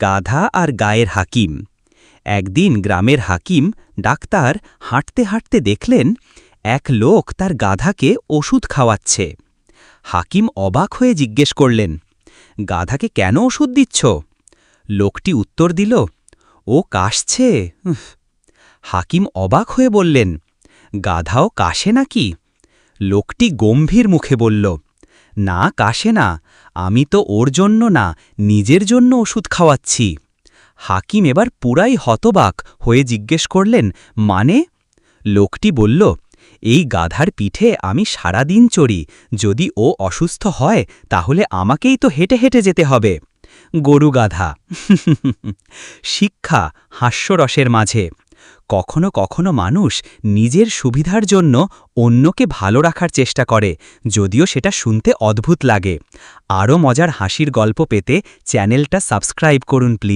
গাধা আর গায়ের হাকিম। একদিন গ্রামের হাকিম ডাক্তার হাঁটতে হাঁটতে দেখলেন, এক লোক তার গাধাকে ওষুধ খাওয়াচ্ছে। হাকিম অবাক হয়ে জিজ্ঞেস করলেন, গাধাকে কেন ওষুধ দিচ্ছ? লোকটি উত্তর দিল, ও কাশছে। হাকিম অবাক হয়ে বললেন, গাধাও কাশে নাকি? লোকটি গম্ভীর মুখে বলল না কাশে না, আমি তো ওর জন্য না, নিজের জন্য ওষুধ খাওয়াচ্ছি। হাকিম এবার পুরাই হতবাক হয়ে জিজ্ঞেস করলেন মানে? লোকটি বলল, এই গাধার পিঠে আমি সারা দিন চড়ি, যদি ও অসুস্থ হয়, তাহলে আমাকেই তো হেঁটে হেঁটে যেতে হবে। গরু গাধা। শিক্ষা হাস্যরসের মাঝে। কখনো কখনো মানুষ নিজের সুবিধার জন্য অন্যকে ভালো রাখার চেষ্টা করে, যদিও সেটা শুনতে অদ্ভুত লাগে। আরও মজার হাসির গল্প পেতে চ্যানেলটা সাবস্ক্রাইব করুন, প্লিজ।